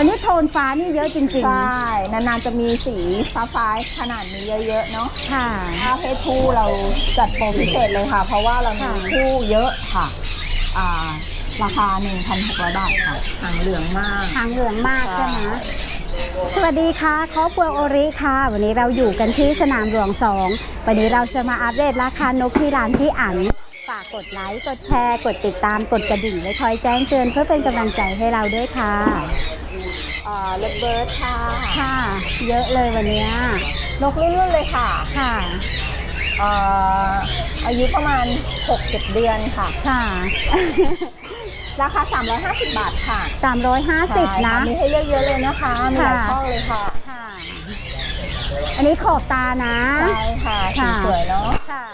แล้วนี่โทนฟ้านี่เยอะจริง ใช่ นานๆจะมีสีฟ้าฟ้าๆขนาดนี้เยอะๆเนาะๆ ค่ะ ถ้าเพศผู้เราจัดโปรพิเศษเลยค่ะ เพราะว่าเรามีค่ะคู่เยอะค่ะอ่าราคา 1,600 บาทค่ะหางเหลืองมากหางเหลืองมากใช่ใช่ไหมสวัสดีค่ะครอบครัวโอริค่ะ วันนี้เราอยู่กันที่สนามหลวงสองวันนี้เราจะมาอัปเดตราคานกที่ร้านพี่อั๋น ฝากกดไลค์ กดแชร์ กดติดตาม กดกระดิ่งไว้คอยแจ้งเตือนเพื่อเป็นกำลังใจให้เราด้วยค่ะอ่าเลเบิร์ดค่ะ ค่ะ เยอะเลยวันเนี้ยนกรุ่นๆเลยค่ะค่ะอ่าอายุประมาณ 6-7 เดือนค่ะ ค่ะ ราคา 350 บาทค่ะ350นะใช่ค่มีให้เลือกเยอะเลยนะคะ มีหลายค่ะ ช่องเลยค่ะ ค่ะ อันนี้ขอบตานะ ใช่ค่ะสีค่ะ สวยเนาะ ค่ะ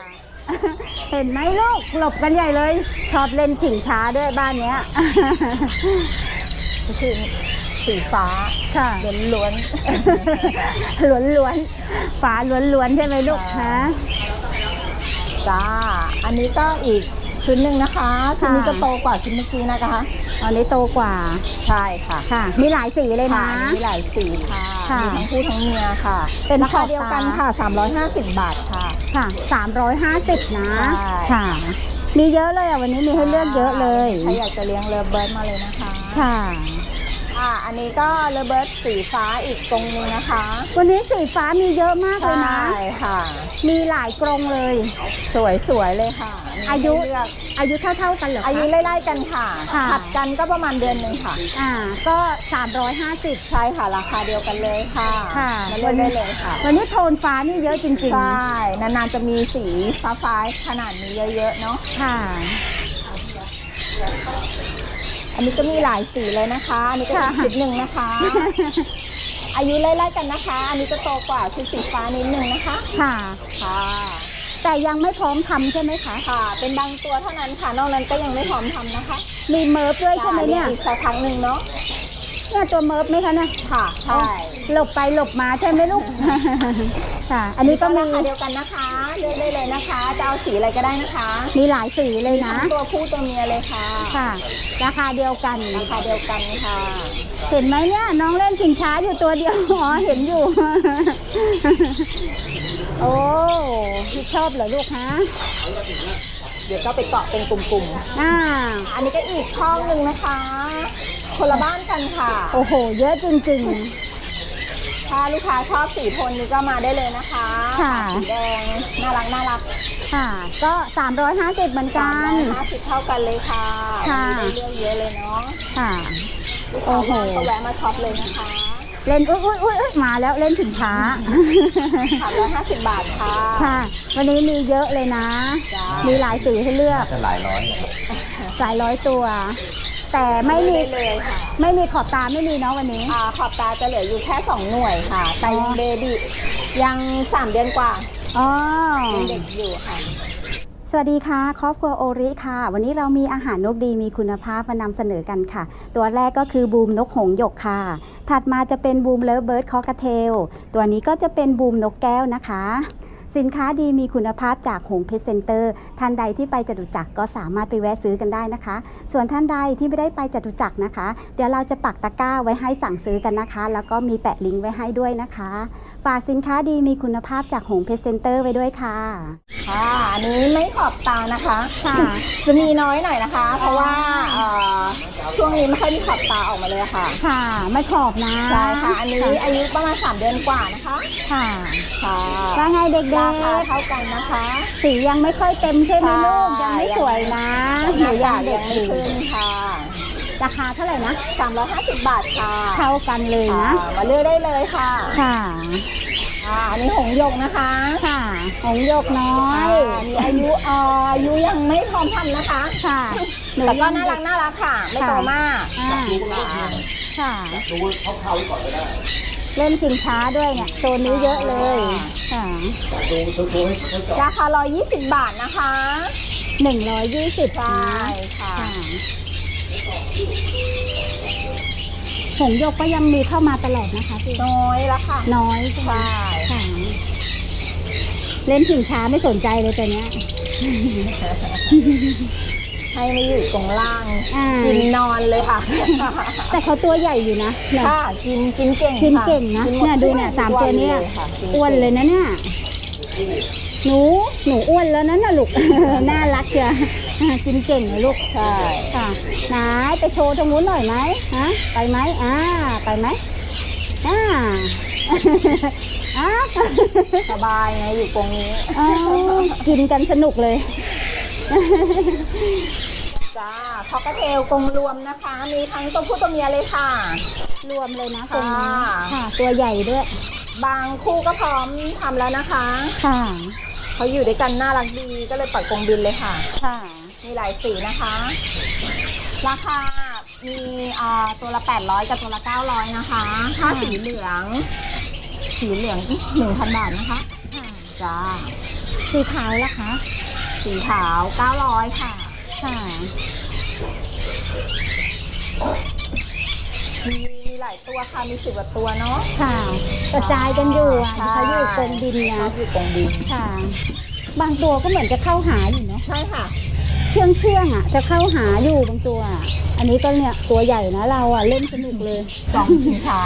เห็นไหมลูก หลบกันใหญ่เลย ชอบเล่นฉิงช้าด้วยบ้านเนี้ยคือสีฟ้าค่ะล้วนล้วนล้วนๆฝาล้วนล้วนๆใช่ไหมลูกค่ะฮะๆจ้า อันนี้ก็อีก ชุดหนึ่งนะคะ ชุดนี้ค่ะจะโตกว่าชุดเมื่อกี้นะคะ อันนี้โตกว่า ใช่ค่ะ ค่ะ มีหลายสีเลยค่ะนะ มีหลายสีค่ะค่ะมีทั้งคู่ทั้งเมียค่ะ เป็นราคาขอบเดียวกันตาค่ะ 350 บาทค่ะ ค่ะ 350 นะใช่ค่ะ มีเยอะเลยอะวันนี้มีให้เลือกเยอะเลย ใครอยากจะเลี้ยงเลเบิร์ดมาเลยนะคะ ค่ะอ่าอันนี้ก็เลเบิร์ดสีฟ้าอีกตรงนึงนะคะ วันนี้สีฟ้ามีเยอะมากเลยนะ ใช่ค่ะ มีหลายกรงเลย สวยสวยๆเลยค่ะมี อายุให้เลือกอายุเท่าๆกันเหรอคะ อายุไล่ๆกันค่ะค่ะ ถัดกันก็ประมาณเดือนหนึ่งค่ะ อ่าก็ 350 ใช่ค่ะราคาเดียวกันเลยค่ะค่ะมาเลือกได้เลยค่ะ วันนี้โทนฟ้านี่เยอะจริง ใช่ นานๆจะมีสีฟ้าฟ้าๆขนาดนี้เยอะๆเนาะ ๆ ค่ะ อันนี้ก็มีหลายสีเลยนะคะ อันนี้ก็อีกค่ะ ชุดหนึ่งนะคะ อายุไล่ๆกันนะคะ อันนี้จะโตกว่าชุดสีฟ้านิดนึงนะคะ ค่ะ ค่ะ แต่ยังไม่พร้อมทำใช่ไหมคะ ค่ะ เป็นบางตัวเท่านั้นค่ะ นอกนั้นก็ยังไม่พร้อมทำนะคะมีเมิร์ฟด้วยใช่ไหมเนี่ย อีกสักครั้งหนึ่งเนาะ เนี่ยตัวเมิร์ฟไหมคะเนี่ยค่ะ ใช่ หลบไปหลบมาใช่ไหมลูก ค่ะ อันนี้ก็มีราคาเดียวกันนะคะ เลือกได้เลยนะคะ จะเอาสีอะไรก็ได้นะคะมีหลายสีเลยนะ ทั้งตัวผู้ตัวเมียเลยค่ะ ค่ะ ราคาเดียวกัน ราคาเดียวกันค่ะ เห็นไหมเนี่ยน้องเล่นชิงช้าอยู่ตัวเดียว อ๋อเห็นอยู่ โอ้ชอบเหรอลูกฮะเดี๋ยวก็ไปเกาะเป็นกลุ่มอ่า ๆ อันนี้ก็อีกช่องหนึ่งนะคะ คนละบ้านกันค่ะ โอ้โห เยอะจริง ถ้าลูกค้าชอบสีโทนนี้ก็มาได้เลยนะคะค่ะ สีแดงน่ารักน่ารักๆ ค่ะ ก็ 350เหมือนกันห้าสิบเท่ากันเลยค่ะค่ะ มีได้เลือกเยอะเลยเนาะค่ะ ลูกโอ้ค้าโห ว่างก็แวะมาช็อปเลยนะคะ เล่นอุ้ยอุ้ยอุ้ยอุ๊ยมาแล้วเล่นถึงช้าสามร้อยห้าสิบบาทค่ะ ค่ะ วันนี้มีเยอะเลยนะ จ้ามีมีหลายสีให้เลือกจะหลายร้อยหลายร้อยตัว แต่ไม่มีได้เลยค่ะไม่มีขอบตาไม่มีเนาะวันนี้ อ่าขอบตาจะเหลืออยู่แค่2หน่วยค่ะ แต่ยังอ๋อเบบียัง3เดือนกว่าอ๋อ ยังเด็กอยู่ค่ะ สวัสดีค่ะ ครอบครัวโอริค่ะ วันนี้เรามีอาหารนกดีมีคุณภาพมานำเสนอกันค่ะ ตัวแรกก็คือบูมนกหงส์หยกค่ะ ถัดมาจะเป็นบูมเลิฟเบิร์ดคอกระเทลตัวนี้ก็จะเป็นบูมนกแก้วนะคะ สินค้าดีมีคุณภาพจากหงเพชรเซ็นเตอร์ท่านใดที่ไปจตุจักรก็สามารถไปแวะซื้อกันได้นะคะ ส่วนท่านใดที่ไม่ได้ไปจตุจักรนะคะ เดี๋ยวเราจะปักตะกร้าไว้ให้สั่งซื้อกันนะคะ แล้วก็มีแปะลิงก์ไว้ให้ด้วยนะคะ ฝากสินค้าดีมีคุณภาพจากหงเพชรเซ็นเตอร์ไว้ด้วยค่ะ ค่ะ อันนี้ไม่ขอบตานะคะ ค่ะ จะมีน้อยหน่อยนะคะ เพราะว่าเอ่อช่วงนี้ไม่ค่อยมีขอบตาออกมาเลยค่ะ ค่ะ ไม่ขอบนะใช่ค่ะ อันนี้อายุประมาณ 3 เดือนกว่านะคะ ค่ะ ค่ะว่าไงเด็รากคาเท่ากันนะคะ ๆ สียังไม่ค่อยเต็มใช่ไหมลูกใช่ยังไม่สวยนะหหนูนูยัยังงเด็ยักงอไม่ยู่ ขึ้นค่ะ ราคาเท่าไหร่นะ 350 บาทค่ะเท่ากันเลยค่ะนะ มาเลือกได้เลยค่ะค่ะอ่าอันนี้หงส์หยกนะคะค่ะหงส์หยกน้อยอ่ามีอายุเอ่ออายุยังไม่พร้อมทำนะคะค่ะหนูแต่ก็ยังน่ารักน่ารักค่ะ ไม่โตมากอ่าค่ะดูเขาเขาๆไว้ก่อนก็ได้เล่นชิงช้าด้วยเนี่ยโซนนี้เยอะเลยค่ะดูโชว์ๆให้เขาจอดราคา120 บาทนะคะหนึ่งร้อยยี่สิบใช่ค่ะ ค่ะหงส์หยกก็ยังมีเข้ามาตลอดนะคะพี่น้อยแล้วค่ะ น้อยใช่ไหมใช่ ค่ะเล่นชิงช้าไม่สนใจเลยตัวเนี้ย ให้ไม่อยู่ตรงล่าง อ่า กินนอนเลยค่ะ แต่เขาตัวใหญ่อยู่นะเนี่ย ค่ะ กินกินเก่งกินค่ะเก่งนะกิหมเนี่ยดูเนี่ยทุกสามตัวเนี้ยลค่ะกิอ้วนเลยนะเนี่ย หนู หนูอ้วนแล้วนั่นน่ะลูก น่ารักเชียว กินเก่งเลยลูกใช่ค่ะไหนไปโชว์ตรงนู้นหน่อยไหมฮะไปไหมอ่าไปไหมอ่าอ่าสบายไงอยู่ตรงนี้อ๋อกินกันสนุกเลยจ้าคอกเทลกรงรวมนะคะ มีทั้งตัวผู้ตัวเมียเลยค่ะ รวมเลยนะตรงนี้ค่ะค่ะ ตัวใหญ่ด้วย บางคู่ก็พร้อมทำแล้วนะคะ ค่ะเขาอยู่ด้วยกันน่ารักดีก็เลยปล่อยกรงบินเลยค่ะ ค่ะ มีหลายสีนะคะ ราคา มีอ่าตัวละ 800 กับตัวละ 900 นะคะ ถ้าสีเหลือง สีเหลือง1,000 บาทนะคะค่ะจ้า สีขาวล่ะคะ สีขาว 900 ค่ะ ค่ะ มีมีหลายตัวค่ะ มีสิบกว่าตัวเนาะ ค่ะ กระจายกันอยู่อะใช่เขาอยู่กรงดินไงเขาอยู่กรงดิน ค่ะ บางตัวก็เหมือนจะเข้าหาอยู่เนาะ ใช่ค่ะเชื่องเชื่องๆอะ จะเข้าหาอยู่บางตัวอะอันนี้ก็เนี่ยตัวใหญ่นะเราอะเล่นสนุกเลย จองสินค้า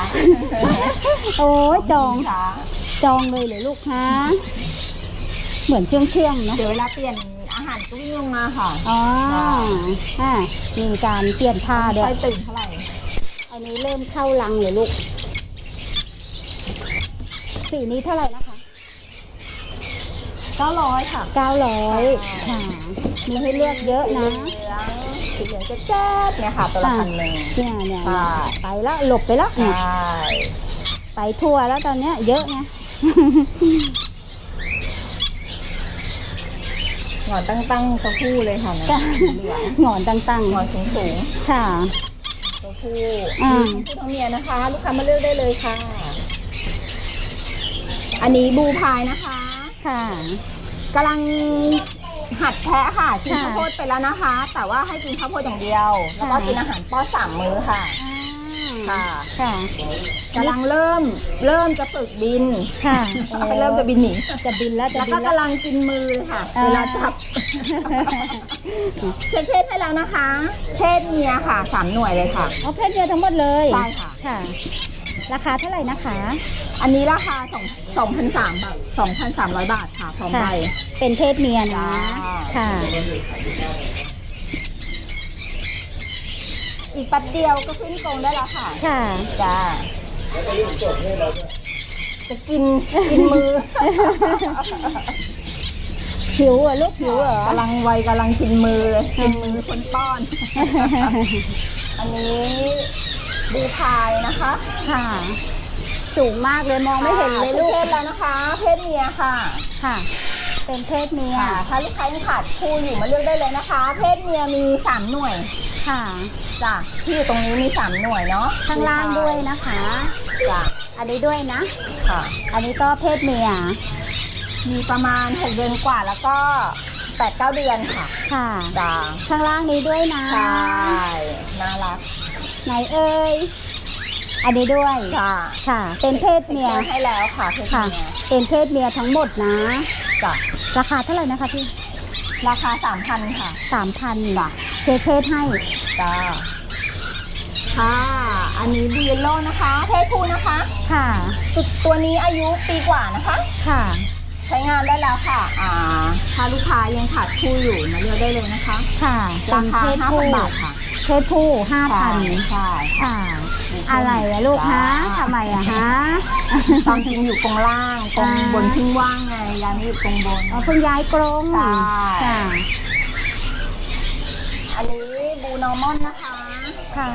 โอ้ยจองสินค้าจองเลยเหรอลูกฮะเหมือนเชื่องเชื่องๆเนาะเดี๋ยวเวลาเปลี่ยนอาหารก็วิ่งลงมาค่ะอ๋ออ่ามีการเปลี่ยนท่าด้วไปยตื่นเท่าไหร่อันนี้เริ่มเข้ารังเลยลูกสีนี้เท่าไหร่นะคะ900ค่ะ900ค่ะ มีให้เลือกเยอะนะสีเหลืองสีเหลืองแจ๊ดๆเนี่ยค่ะตัวละพันหนึ่งเนี่ยเนี่ยใช่ไปแล้วหลบไปแล้วใช่เนี่ยไปทั่วแล้วตอนเนี้ยเยอะไงหงอนตั้งๆตัวผู้เลยค่ะนะจ้ะสีเหลืองหงอนตั้งหงอนสูงสูงๆค่ะ ๆตัวผู้อ่ามีทั้งผู้ทั้งเมียนะคะ ลูกค้ามาเลือกได้เลยค่ะ อันนี้บูพายนะคะ ค่ะกำลัง หัดแทะค่ะกินค่ะข้าวโพดไปแล้วนะคะ แต่ว่าให้กินข้าวโพดอย่างเดียว แล้วก็ค่ะกินอาหารป้อนสามมื้อค่ะอ่าค่ะค่ะกำลังเริ่มเริ่มจะฝึกบินค่ะเริ่มจะบินหนีจะบินแล้วจะแล้วบิก็นแล้วกำลังกินมือเลยค่ะอ่าเวลาจับเช็คเพศให้แล้วนะคะ เพศเมียค่ะสามหน่วยเลยค่ะเอาเพศเดียวทั้งหมดเลยใช่ค่ะค่ะ ราคาเท่าไหร่นะคะ อันนี้ราคาสองสองพันสามบาทสองพันสามร้อยบาทค่ะพร้อมค่ะใบเป็นเพศเมียนะจ้า ค่ะ อีกแป๊บเดียวก็ขึ้นกรงได้แล้วค่ะค่ะ จ้าจะกินกินมือ หิวเหรอะลูกหิวเหรอ กำลังวัยกำลังกินมือเลยกินมือคนป้อน อันนี้ บูพายนะคะ ค่ะ สูงมากเลยมองไม่เห็นเลยลูกเพศแล้วนะคะ เพศเมียค่ะ ค่ะ เป็นเพศเมีย ค่ะ ถ้าลูกค้ายังขาดคู่อยู่มาเลือกได้เลยนะคะ เพศเมียมีสามหน่วยค่ะ จ้ะที่อยู่ตรงนี้มีสามหน่วยเนาะข้างล่างด้วยนะคะ จ้ะอันนี้ด้วยนะ ค่ะ อันนี้ก็เพศเมีย มีประมาณหกเดือนกว่าแล้วก็แปดเก้าเดือนค่ะ ค่ะ จ้ะข้างล่างนี้ด้วยนะ ใช่ น่ารัก ไหนเอ่ยอันนี้ด้วยจ้ะค่ะ เป็นเพศเมียให้แล้วค่ะเพศค่ะ เมียเป็นเพศเมียทั้งหมดนะ จ้ะราคาเท่าไหร่นะคะพี่ราคาสามพันค่ะสามพันเช็คเพศให้ จ้าค่ะอันนี้บูเยลโล่นะคะ เพศผู้นะคะค่ะตัวตัวนี้อายุปีกว่านะคะ ค่ะ ใช้งานได้แล้วค่ะอ่าถ้าลูกค้ายังขาดคู่อยู่มาเลือกได้เลยนะคะ ค่ะราเป็นคาเพศผู้5,000บาทค่ะ เพศผู้ห้าพันใช่ค่ะ อะไรอะลูกฮะจ้าทำไมอะฮะตอนจริงอยู่ตรงล่างตรงอ่าบนทิ้งว่างไงยายไม่อยู่ตรงบนอ๋อคุณยายกรงใช่ค่ะอันนี้บูนอร์มอนนะคะ ค่ะ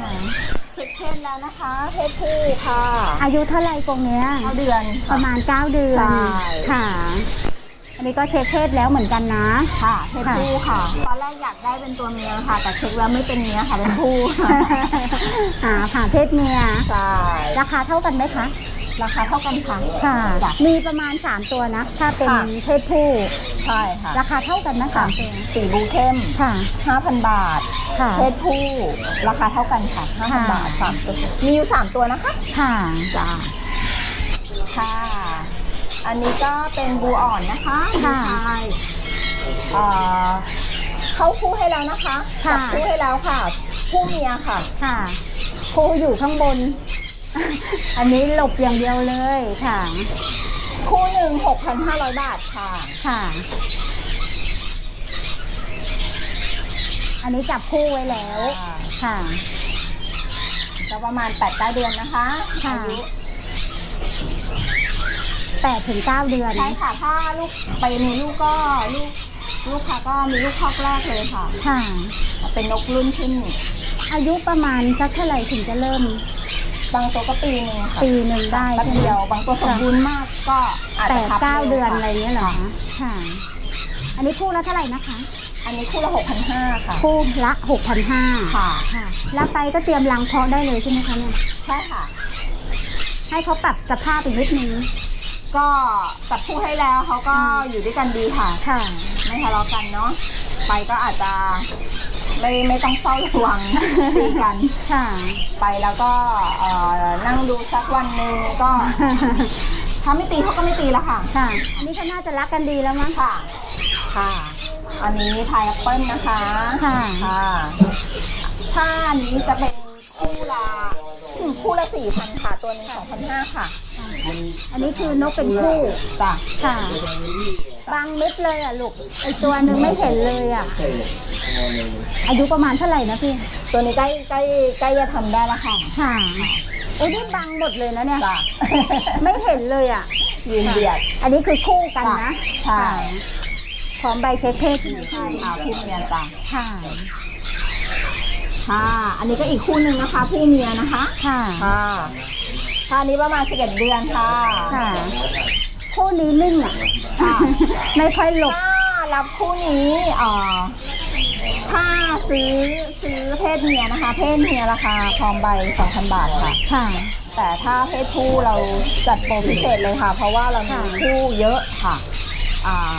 เช็คเพศแล้วนะคะเพศผู้ค่ะ อายุเท่าไหร่กรงเนี้ยเก้าเดือนปค่ะระมาณ9เดือนใช่ค่ะ อันนี้ก็เช็คเพศแล้วเหมือนกันนะค่ะเพศผู้ค่ะ ตอนแรกอยากได้เป็นตัวเมียค่ะ แต่เช็คแล้วไม่เป็นเมียค่ะเป็นผู้ค่ะหาหาเพศเมียใช่ราคาเท่ากันไหมคะ ราคาเท่ากันค่ะค่ะจ้ะมีประมาณ 3 ตัวนะ ถ้าเป็นค่ะ เพศผู้ใช่ค่ะราคาเท่ากันนะค่ะสามตัวสีบูเข้มค่ะ5,000บาท ค่ะ เพศผู้ราคาเท่ากันค่ะค่ะ5,000บาทสามตัวมีอยู่3ตัวนะคะค่ะ จ้าค่ะ อันนี้ก็เป็นบูอ่อนนะคะค่ะบูชายเอ่อเขาคู่ให้แล้วนะคะค่ะ จับคู่ให้แล้วค่ะ คู่เมียค่ะ ค่ะครูอยู่ข้างบน อันนี้หลบอย่างเดียวเลยค่ะคู่หนึ่งหกพันห้าร้อยบาทค่ะ ค่ะ อันนี้จับคู่ไว้แล้ว ค่ะจะประมาณแปดเก้าเดือนนะคะค่ะ อายุ แปดถึงเก้าเดือน ใช่ค่ะถ้าลูกไปมีลูกก็ลูกลูกค้าก็มีลูกคอกแรกเลยค่ะ ค่ะ เป็นนกรุ่นขึ้น อายุประมาณสักเท่าไหร่ถึงจะเริ่ม บางตัวก็ปีหนึ่งค่ะปีหนึ่งได้แป๊บใช่ไหมเดียวบางตัวสมบูรณ์มากก็อาจแปจะดทับเก้าร็วเดือนค่ะอะไรเงี้ยเหรอคะค่ะ อันนี้คู่ละเท่าไหร่นะคะ อันนี้คู่ละหกพันห้าค่ะคู่ละหกพันห้าค่ะค่ะ แล้วไปก็เตรียมรังเพาะได้เลยใช่ไหมคะเนี่ย ใช่ค่ะ ให้เขาปรับสภาพอีกนิดนึง ก็จับคู่ให้แล้วเขาก็อืมอยู่ด้วยกันดีค่ะ ค่ะ ไม่ทะเลาะกันเนาะไปก็อาจจะไม่ไม่ต้องเฝ้าระวังตีกัน ค่ะ ไปแล้วก็เอ่อนั่งดูสักวันหนึ่งก็ถ้าไม่ตีเขาก็ไม่ตีแล้วค่ะ ค่ะ อันนี้เขาน่าจะรักกันดีแล้วมั้งค่ะ ค่ะ อันนี้พายแอปเปิลนะคะ ค่ะค่ะถ้าอันนี้จะเป็นคู่ละ คู่ละสี่พันค่ะ ตัวหนึ่งสองพันห้าค่ะ อันนี้คือนกเป็นคู่จ้ะค่ะ บางเม็ดเลยอะลูก ไอตัวหนึ่งไม่เห็นเลยอะ อายุประมาณเท่าไหร่นะพี่ ตัวนี้ใกล้ใกล้ใกล้จะทำได้แล้วค่ะค่ะโอ้ยนี่บังหมดเลยนะเนี่ย จ้ะ ไม่เห็นเลยอะ ยืนเบียด อันนี้คือคู่กันนะใช่ ค่ะพร้อมใบเช็คเพศใช่ไหมใช่ค่ะผู้เมียจ้ะค่ะ ค่ะ อันนี้ก็อีกคู่หนึ่งนะคะผู้เมียนะคะ ค่ะ ค่ะค่ะอันนี้ประมาณ11เดือนค่ะ ค่ะ คู่นี้นิ่งอะ ค่ะ ไม่ค่อยหลบ ถ้ารับคู่นี้เอ่อถ้าซื้อซื้อเพศเมียนะคะ เพศเมียราคาทองใบ 2,000 บาทค่ะ ค่ะ แต่ถ้าเพศผู้เราจัดโปรพิเศษเลยค่ะ เพราะว่าเรามีค่ะคู่เยอะค่ะ อ่า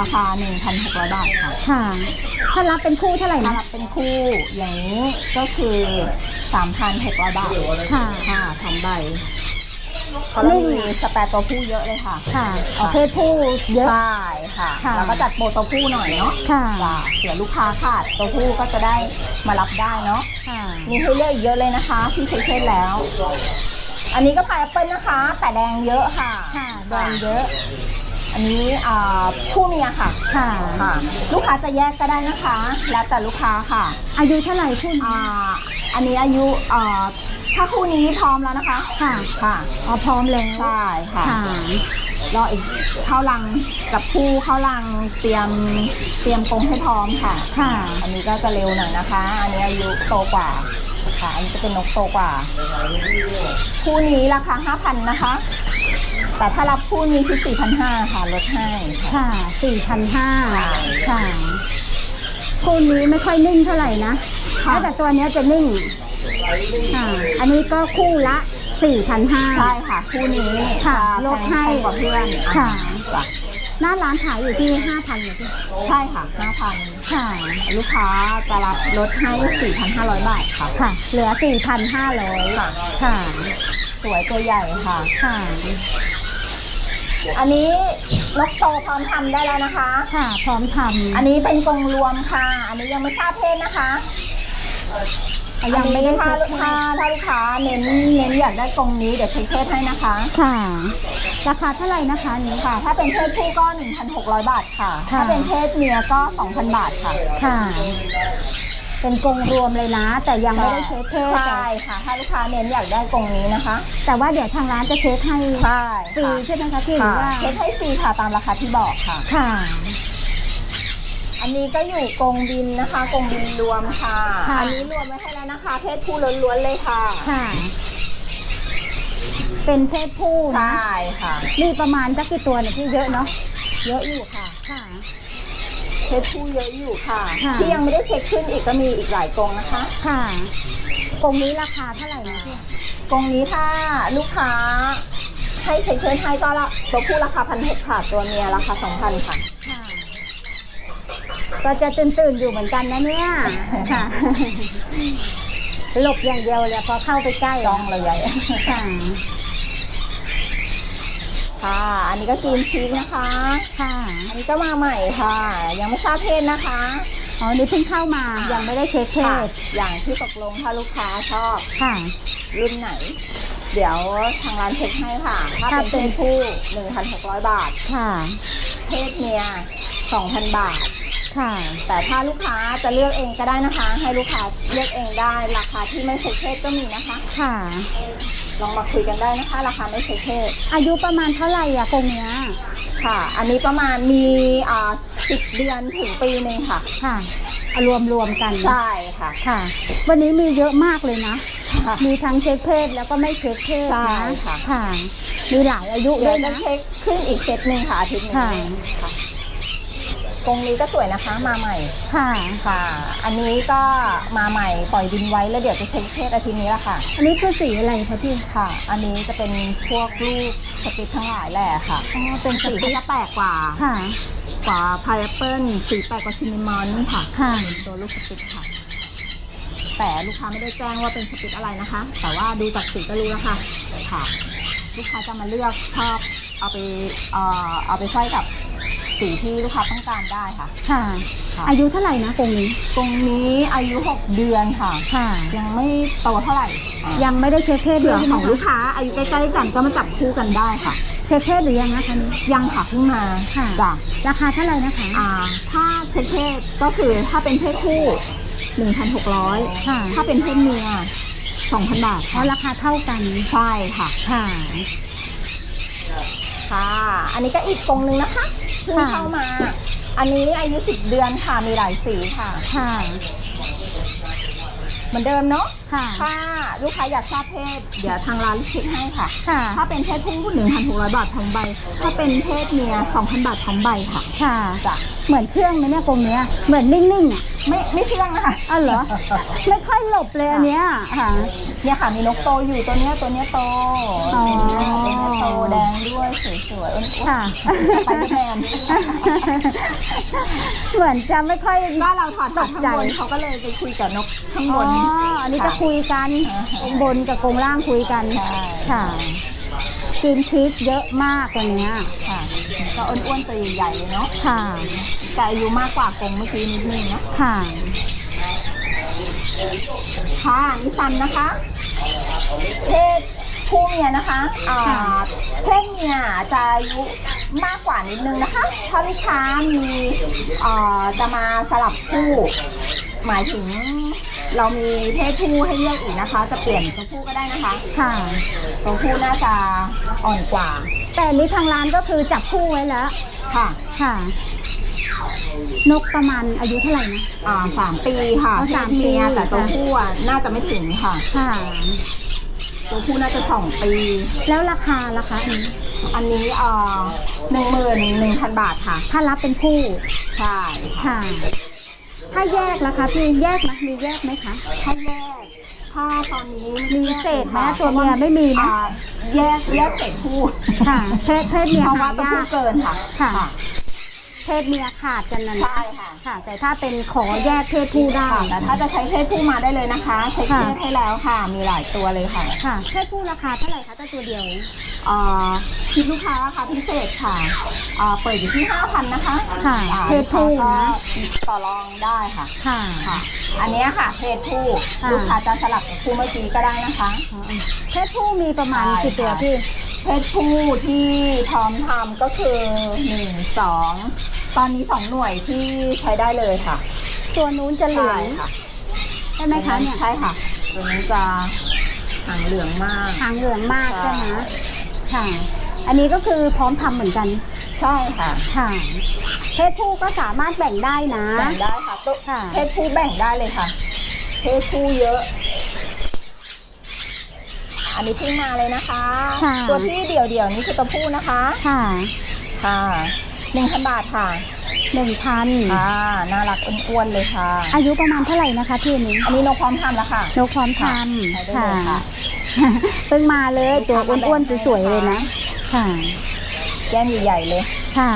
ราคา 1,600 บาทค่ะ ค่ะ ถ้ารับเป็นคู่เท่าไหร่ถ้านะ รับเป็นคู่อย่างนี้ก็คือ 3,600 บาทค่ะค่ะทำใบเพราะเรามีสแปรตัวผู้เยอะเลยค่ะค่ะเอาเพศผู้เยอะ ใช่ค่ะ ค่ะ แล้วก็จัดโปรตัวผู้หน่อยเนาะค่ะ จ้ะเผื่อลูกค้าขาดตัวผู้ก็จะได้มารับได้เนาะ ค่ะ มีให้เลือกอีกเยอะเลยนะคะที่ใช้เทศแล้ว อันนี้ก็พายแอปเปิลนะคะ แต่แดงเยอะค่ะค่ะแดงเยอะ อันนี้อ่าผู้เมียค่ะค่ะ ค่ะ ลูกค้าจะแยกก็ได้นะคะ แล้วแต่ลูกค้าค่ะอายุเท่าไหร่คู่นี้อ่าอันนี้อายุอ่าถ้าคู่นี้พร้อมแล้วนะคะ ค่ะค่ะ อ๋อพร้อมแล้วใช่ค่ะ ค่ะรออีกเข้ารังกับผู้เข้ารังเตรียมเตรียมกรงให้พร้อมค่ะ ค่ะ อันนี้ก็จะเร็วหน่อยนะคะ อันนี้อายุโตกว่า ค่ะ อันนี้จะเป็นนกโตกว่า คู่นี้ราคา5,000นะคะ แต่ถ้ารับคู่นี้คือ4,500ค่ะลดให้ค่ะค่ะสี่พันห้าค่ะค่ะคู่นี้ไม่ค่อยนิ่งเท่าไหร่นะค่ะแล้วแต่ตัวเนี้ยจะนิ่งค่ะ อันนี้ก็คู่ละสี่พันห้า ใช่ค่ะ คู่นี้ค่ะจะลดให้แพงกว่าเพื่อนค่ะ จ้ะหน้าร้านขายอยู่ที่ห้าพันเลยพี่ใช่ค่ะ5,000ค่ะ ลูกค้าจะรับลดให้4,500 บาทค่ะ ค่ะ เหลือสี่พันห้าร้อยค่ะค่ะ สวยตัวใหญ่ค่ะ ค่ะ อันนี้นกโตพร้อมทำได้แล้วนะคะ ค่ะ พร้อมทอันนี้เป็นกรงรวมค่ะ อันนี้ยังไม่ทราบเพศนะคะำยังไม่ได้ถ้าเช็คถ้าถ้าลูกค้าเน้นเน้นอยากได้กรงนี้เดี๋ยวเช็คเพศให้นะคะ ค่ะ ราคาเท่าไหร่นะคะอันนี้ ค่ะ ถ้าเป็นเพศผู้ก็ 1,600 บาทค่ะ ค่ะ ถ้าเป็นเพศเมียก็ 2,000 บาทค่ะ ค่ะ เป็นกรงรวมเลยนะ แต่ยังไม่ได้เช็คเพศใช่ค่ะ ถ้าลูกค้าเน้นอยากได้กรงนี้นะคะ แต่ว่าเดี๋ยวทางร้านจะเช็คให้ใช่ฟรีค่ะใช่ไหมคะพี่หรือค่ะว่าเช็คให้ฟรีค่ะตามราคาที่บอกค่ะ ค่ะ อันนี้ก็อยู่กรงบินนะคะกรงบินรวมค่ะค่ะ อันนี้รวมไว้ให้แล้วนะคะ เพศผู้ล้วนๆเลยค่ะ ค่ะ เป็นเพศผู้ใชนะ่ค่ะนี่ประมาณสักกี่ตัวเนี่ยพี่เยอะเนาะ เยอะอยู่ค่ะ ค่ะเพศผู้เยอะอยู่ค่ะ ค่ะ ที่ยังไม่ได้เช็คขึ้นอีกก็มีอีกหลายกรงนะคะค่ะกรงนี้ราคาเท่าไหร่นะพี่กรงนี้ถ้าลูกค้าให้เช็คเชิญให้ก็ละตัวผู้ราคาพันหกค่ะตัวเมียราคาสองพันค่ะ ค่ะ ก็จะตื่นตื่นๆอยู่เหมือนกันนะเนี่ยค่ะหลบอย่างเดียวเลยพอเข้าไปใกล้จ้องเลยใหญ่ ค่ะ ค่ะ อันนี้ก็กินชีกนะคะ ค่ะ อันนี้ก็มาใหม่ค่ะ ยังไม่ทราบเพศนะคะ อ๋อ นี่เพิ่งเข้ามา ยังไม่ได้เช็คเพค่ะศ อย่างที่ตกลงถ้าลูกค้าชอบค่ะ รุ่นไหน เดี๋ยวทางร้านเช็คให้ค่ะ ถ้าถ้าเป็นเป็นเพศผู้ 1,600 บาท ค่ะ เพศเมีย 2,000 บาท ค่ะ แต่ถ้าลูกค้าจะเลือกเองก็ได้นะคะ ให้ลูกค้าเลือกเองได้ ราคาที่ไม่เช็คเพศก็มีนะคะ ค่ะ ลองมาคุยกันได้นะคะ ราคาไม่เช็คเพศอายุประมาณเท่าไหร่อะกรงเนี้ยค่ะ อันนี้ประมาณมีอ่า10เดือนถึงปีหนึ่งค่ะ ค่ะเอารวมรวมกันใช่ค่ะ ค่ะ วันนี้มีเยอะมากเลยนะ ค่ะมีทั้งเช็คเพศแล้วก็ไม่เช็คเพศใช่นะค่ะ ค่ะ มีหลายอายุเดี๋ด้ยววยจะนะ เช็คขึ้นอีกเซตหนึ่งค่ะอาทิตย์หนึงค่ะค่ะ กรงนี้ก็สวยนะคะมาใหม่ค่ะ ค่ะ อันนี้ก็มาใหม่ปล่อยดินไว้แล้วเดี๋ยวจะเช็คเพศอาทิตย์นี้แหละค่ะ อันนี้คือสีอะไรคะพี่ค่ะ อันนี้จะเป็นพวกลูกสปิตทั้งหลายแหละค่ะอ๋อเป็นสสีปิก็ตจะแปลกกว่าค่ะ กว่าพายเปิลสีแปลกกว่าซินนามอนค่ะค่ะตัวลูกสปิตค่ะ แต่ลูกค้าไม่ได้แจ้งว่าเป็นสปิตอะไรนะคะ แต่ว่าดูจากสีก็รู้แล้วค่ะค่ะ ลูกค้าจะมาเลือกชอบเอาไปเอ่อเอาไปใช้กับ สีที่ลูกค้าต้องการได้ค่ะ ค่ะ ค่ะ อายุเท่าไหร่นะกรงนี้ ตรงนี้อายุ 6 เดือนค่ะ ค่ะ ยังไม่โตเท่าไหร่อะยังไม่ได้เช็คเพศเผื่เลอยใช่ไหขมองลูกคะค้าอายุใกล้ๆกันก็มาจับคู่กันได้ค่ะ เช็คเพศหรือยังนะคะนี้ยังค่ะเพิ่งมาค่ะจ้ะราคาเท่าไหร่นะคะอ่า ถ้าเช็คเพศก็คือถ้าเป็นเพศผู้1,600 ค่ะถ้าเป็นเพศเมีย2,000 บาทเพราะราคาเท่ากัน ใช่ค่ะ ค่ะ ค่ะ อันนี้ก็อีกกรงหนึ่งนะคะเพิ่งค่ะเข้ามา อันนี้อายุ10เดือนค่ะ มีหลายสีค่ะ ค่ะ เหมือนเดิมเนาะ ค่ะ ถ้าลูกค้าอยากทราบเพศ เดี๋ยวทางร้านเช็คให้ค่ะ ค่ะ ถ้าเป็นเพศผู้1,600บาทพร้อมใบ ถ้าเป็นเพศเมีย2,000บาทพร้อมใบค่ะ ค่ะ จ้ะ เหมือนเชื่องไหมเนี่ยกรงเนี้ย เหมือนนิ่งๆอะ ไม่ไม่เชื่องนะคะอ้าวเหรอ ไม่ค่อยหลบเลยอันเนี้ยค่ะ เนี่ยค่ะมีนกโตอยู่ตัวเนี้ยตัวเนี้ยโตอ๋อ ตัวเนี้ยโตแดงด้วยสวยๆอ้วนๆค่ะ ไปเดอร์แมนเหมือนจะไม่ค่อยก็เราถอดตตัดกข้างใจบนเขาก็เลยไปคุยกับนกข้างบอ๋อน อันนี้จะคุยกันอ่าฮะ กรงบนกับกรงล่างคุยกันใช่ค่ะ กินชีสเยอะมากตัวเนี้ยค่ะก็อ้วนๆตัวใหญ่ๆเลยเนาะ ค่ะ แต่อายุมากกว่ากรงเมื่อกี้นิดนึงนะค่ะค่ะนิสันนะคะ เพศผู้เมียนะคะอ่าค่ะเพศเมียจะอายุมากกว่านิดนึงนะคะถ้าลูกค้ามีเอ่อจะมาสลับคู่ หมายถึงเรามีเพศผู้ให้เลือกอีกนะคะ จะเปลี่ยนตัวผู้ก็ได้นะคะ ค่ะ ตัวผู้น่าจะอ่อนกว่า แต่อันนี้ทางร้านก็คือจับคู่ไว้แล้ว ค่ะ ค่ะ นกประมาณอายุเท่าไหร่นะ อ่าสามปีค่ะอ๋อเพสาศมปี เมียแต่ตัวผู้อะน่าจะไม่ถึงค่ะ ค่ะ ตัวผู้น่าจะสองปี แล้วราคาราคาอันนี้อันนี้เอ่อหนึ่งหมื่นหนึ่งพันบาทค่ะ ถ้ารับเป็นคู่ ใช่ ค่ะค่ะถ้าแยกราคาพี่แยกไหมมีแยกไหมคะ ถ้าแยก ถ้าตอนนี้มีเศษไหมตัวเมียไม่มีนะ อ่าแยกแยกเศษคู่ค่ะเพศเพศเมียเพราะหาว่าตัวยาผู้กเกินค่ะค่ะ เพศเมียขาดกันนะใช่นะค่ะ ค่ะ แต่ถ้าเป็นขอแยกเพศผู้ได้ ค่ะแต่ถ้าจะใช้เพศผู้มาได้เลยนะคะ เช็คค่ะเพศให้แล้วค่ะ มีหลายตัวเลยค่ะค่ะ เพศผู้ราคาเท่าไหร่คะถ้าตัวเดียว เอ่อคิดลูกค้าราคาพิเศษค่ะเอ่อเปิดอยู่ที่5,000นะคะค่ะอ่าเพศผู้ลูกค้านะก็ต่อรองได้ค่ะ ค่ะ ค่ะ อันเนี้ยค่ะ เพศผู้ค่ะ ลูกค้าจะสลับกับคู่เมื่อกี้ก็ได้นะคะอ๋อเพศผู้มีประมาณใช่กี่ตัวค่ะ พี่ เพศผู้ที่พร้อมทำก็คือหนึ่งสองตอนนี้สองหน่วยที่ใช้ได้เลยค่ะตัวนู้นจะเหลืองค่ะใช่ไหมคะเนี่ยใช่ค่ะ ตัวนี้จะหางเหลืองมากหางเหลืองมากใช่ใช่ไหมค่ะ อันนี้ก็คือพร้อมทำเหมือนกัน ใช่ค่ะค่ะเพศผู้ก็สามารถแบ่งได้นะแบ่งได้ค่ะตัวค่ะเพศผู้แบ่งได้เลยค่ะเพศผู้เยอะ อันนี้เพิ่งมาเลยนะคะ ค่ะ ตัวที่เดี่ยวเดี่ยวๆนี่คือตัวผู้นะคะ ค่ะค่ะหนึ่งพันบาทค่ะหนึ่งพันค่ะน่ารักอ้วนๆเลยค่ะ อายุประมาณเท่าไหร่นะคะพี่อันนี้อันนี้นกพร้อมทำแล้วค่ะนกพร้อมทค่ะำใช้ได้เลยค่ะ เพิ่งมาเลยตัวอ้วนๆสวยๆเลยนะ ค่ะ แก้มใหญ่ๆเลย ค่ะ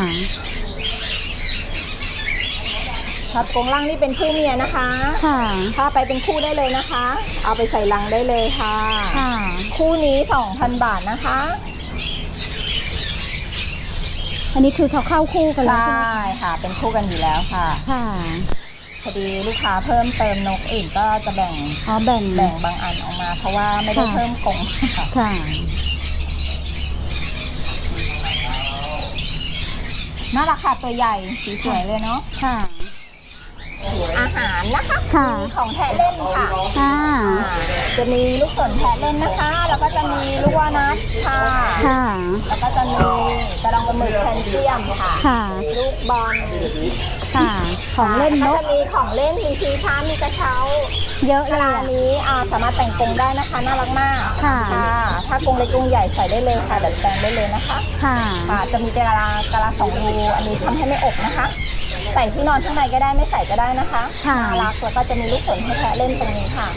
ครับกรงล่างนี่เป็นคู่เมียนะคะ ค่ะ ถ้าไปเป็นคู่ได้เลยนะคะ เอาไปใส่ลังได้เลยค่ะ ค่ะ คู่นี้2,000 บาทนะคะ อันนี้คือเขาเข้าคู่กันแล้วใช่ใช่ไหมค่ะ เป็นคู่กันอยู่แล้วค่ะ ค่ะ พอดีลูกค้าเพิ่มเติมนกอื่นก็จะแบ่งอ๋อแบ่ง แบ่งบางอันออกมา เพราะว่าไม่ได้ค่ะ เพิ่มกรงค่ะ ค่ะ น่ารักค่ะตัวใหญ่สีสวยเลยเนาะ ค่ะอาหาร นะคะค่ะ มีของแทะเล่นค่ะ ค่ะอ่าจะมีลูกสนแทะเล่นนะคะ แล้วก็จะมีลูกวานัทค่ะ ค่ะ แล้วก็จะมีกระดองปลาหมึกแคลเซียมค่ะ ค่ะ ลูกบอลค่ะ ของเล่นนแล้วกก็จะมีของเล่น มีชีช้ามีกระเช้าเยอะเวเลยลาอะ นี้อ่าสามารถแต่งกรงได้นะคะ น่ารักมากค่ะ ถ้ากรงเล็กกรงใหญ่ใส่ได้เลยค่ะดัดแปลงได้เลยนะคะ ค่ะ ค่ะ จะมีกะลากะลาสองรู อันนี้ทำให้ไม่อบนะคะ ใส่ที่นอนข้างในก็ได้ไม่ใส่ก็ได้นะคะค่ะ น่ารักแล้วก็จะมีลูกสนให้แพะเล่นตรงนี้ค่ะ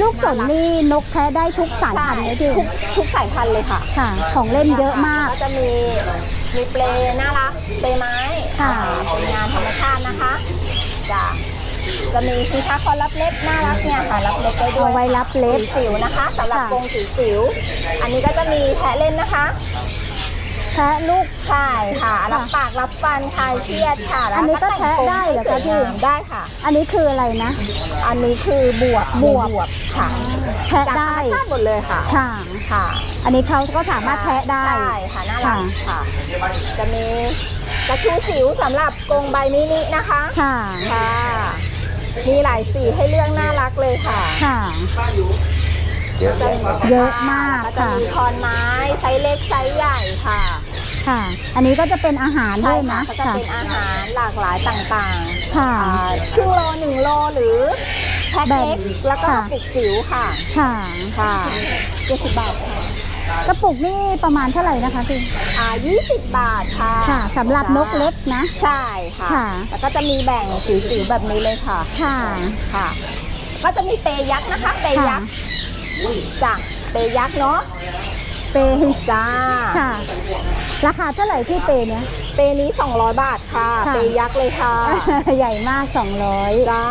ลูกสนนี่นกแท้ได้ทุกสายพันธุ์ไหมพี่ทุกทุกสายพันธุ์เลยค่ะค่ะ ของเล่นเยอะมาก ก็จะมีมีเปลน่ารักเปลไม้ค่ะ อ่าเป็นงานธรรมชาตินะคะจะจะมีชีช้าคอนรับเล็บน่ารักเนี่ยค่ะรับเล็บได้ด้วยเอาไว้รับเล็บ จิ๋วๆนะคะสำหรับค่ะ กรงจิ๋วๆอันนี้ก็จะมีแพะเล่นนะคะ แท้ลูกใช่ค่ะ รับปากรับฟันคลายเครียดค่ะแล้วอันนี้ก็แต่งแทะได้เหรอคะพี่สวยงามได้ค่ะ อันนี้คืออะไรนะ อันนี้คือบวบบวบบวบค่ะแทะจากธรได้รมชาติหมดเลยค่ะค่ะค่ะ อันนี้เขาก็สามารถแทะได้ใช่ค่ะน่ารักค่ะค่ะจะมีกระชูจิ๋วสำหรับกรงใบมินินะคะค่ะค่ะ มีหลายสีให้เลือกน่ารักเลยค่ะค่ะเยอะแยะเยอะมากแล้วก็จะค่ะมีคอนไม้ไซส์เล็กไซส์ใหญ่ค่ะ ค่ะ อันนี้ก็จะเป็นอาหารด้ใช่วยค่ะนะก็จะค่ะ เป็นอาหารหลากหลายต่างๆค่ะอ่าครึ่งโลหนึ่งโลหรือแพ็คเล็กแบบแล้วก็ค่ะกระปุกจิ๋วค่ะ ค่ะค่ะเจ็ดสิบบาทค่ะกระปุกนี่ประมาณเท่าไหร่นะคะพี่อ่ายี่สิบบาทค่ะค่ะสำหรับนกเล็กนะ ใช่ค่ะ ค่ะ แล้วก็จะมีแบ่งจิ๋วๆแบบนี้เลยค่ะ ค่ะ ค่ะ ก็จะมีเปรยักษ์นะคะ เปรยักษ์จ้ะเปรยักษ์เนาะ เปย์จ้า ค่ะ ราคาเท่าไหร่ที่เปย์เนี่ย เปรนี้ 200 บาทค่ะ ค่ะ เปรยักษ์เลยค่ะ ใหญ่มาก 200 จ้า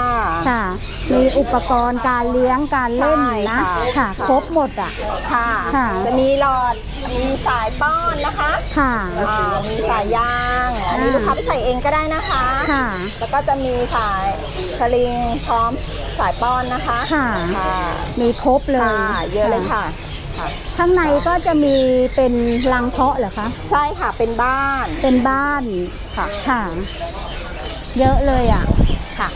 ค่ะ มีอุปกรณ์การเลี้ยงการเล่นนะ ใช่ค่ะ ค่ะ ครบหมดอะ ค่ะ ค่ะ จะมีหลอด มีสายป้อนนะคะค่ะ อ่ามีสายยางอันนี้อ่า ลูกค้าไปใส่เองก็ได้นะคะ ค่ะ แล้วก็จะมีสายสลิงพร้อมสายป้อนนะคะค่ะค่ะมีครบเลยค่ะ เยอะเลยค่ะ ค่ะ ข้างในก็จะมีเป็นรังเพาะเหรอคะ ใช่ค่ะเป็นบ้านเป็นบ้านค่ะค่ะเยอะเลยอะ ค่ะ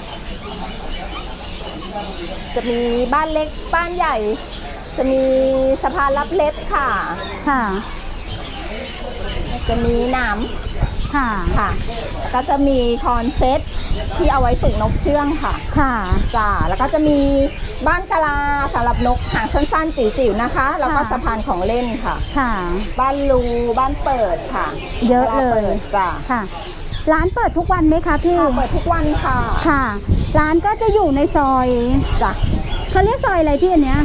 จะมีบ้านเล็กบ้านใหญ่ จะมีสะพานรับเล็บค่ะ ค่ะ จะมีหนาม ค่ะ ค่ะ ก็จะมีคอนเซ็ตที่เอาไว้ฝึกนกเชื่องค่ะ ค่ะจ้าแล้วก็จะมีบ้านกะลาสำหรับนกหางสั้นๆ จิ๋วๆนะคะ แล้วก็ค่ะ สะพานของเล่นค่ะ ค่ะ บ้านรูบ้านเปิดค่ะเยอะเลยปิดจ้าค่ะ ร้านเปิดทุกวันไหมคะพี่ค่ะเปิดทุกวันค่ะค่ะ ร้านก็จะอยู่ในซอย จ้ะเขาเรียกซอยอะไรที่อันเนี้ย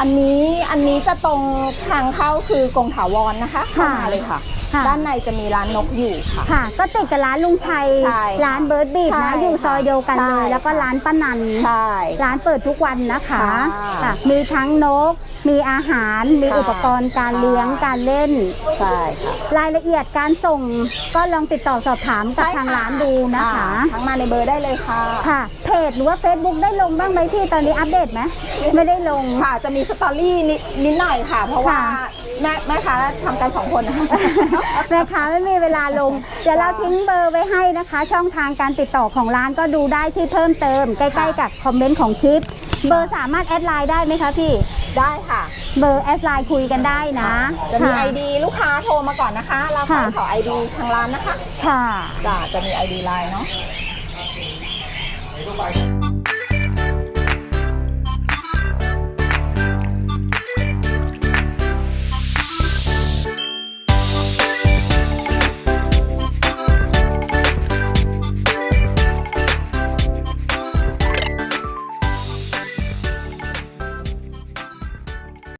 อันนี้อันนี้จะตรงทางเข้าคือกรงถาวรนะคะเข้าค่ะมาเลยค่ะ ค่ะ ด้านในจะมีร้านนกอยู่ค่ะ ค่ะ ก็ติดกับร้านลุงชัย ใช่ค่ะร้านเบิร์ดบีดใช่นะ อยู่ซอยเดียวกันเลย ใช่ แล้วก็ร้านป้านัน ใช่ ร้านเปิดทุกวันนะคะค่ะ ค่ะมีทั้งนก มีอาหารมีค่ะอุปกรณ์การเลี้ยงค่ะการเล่น ใช่ค่ะรายละเอียดการส่งก็ลองติดต่อสอบถามกับใช่ทางร้านดูนะคะทั้งมาในเบอร์ได้เลยค่ะค่ะ เพจหรือว่า Facebook ได้ลงบ้างไหมพี่ตอนนี้อัปเดตไหมไม่ได้ลงค่ะจะมีสตอรี่นิดนิดหน่อยค่ะ เพราะว่าค่ะแม่แม่ค้าทำกันสองคนนะคะแม่ค้าไม่มีเวลาลง เดี๋ยวเราทิ้งเบอร์ไว้ให้นะคะ ช่องทางการติดต่อของร้านก็ดูได้ที่เพิ่มเติม ใกล้ ๆ กับคอมเมนต์ของคลิป เบอร์สามารถแอดไลน์ได้ไหมคะพี่ ได้ค่ะ เบอร์แอดไลน์คุยกันได้นะจะมี ค่ ID ลูกค้าโทรมาก่อนนะคะเราขอค่ะ ขอ ID ทางร้านนะคะค่ะ จ้ะจะมี ID ไลน์เนาะ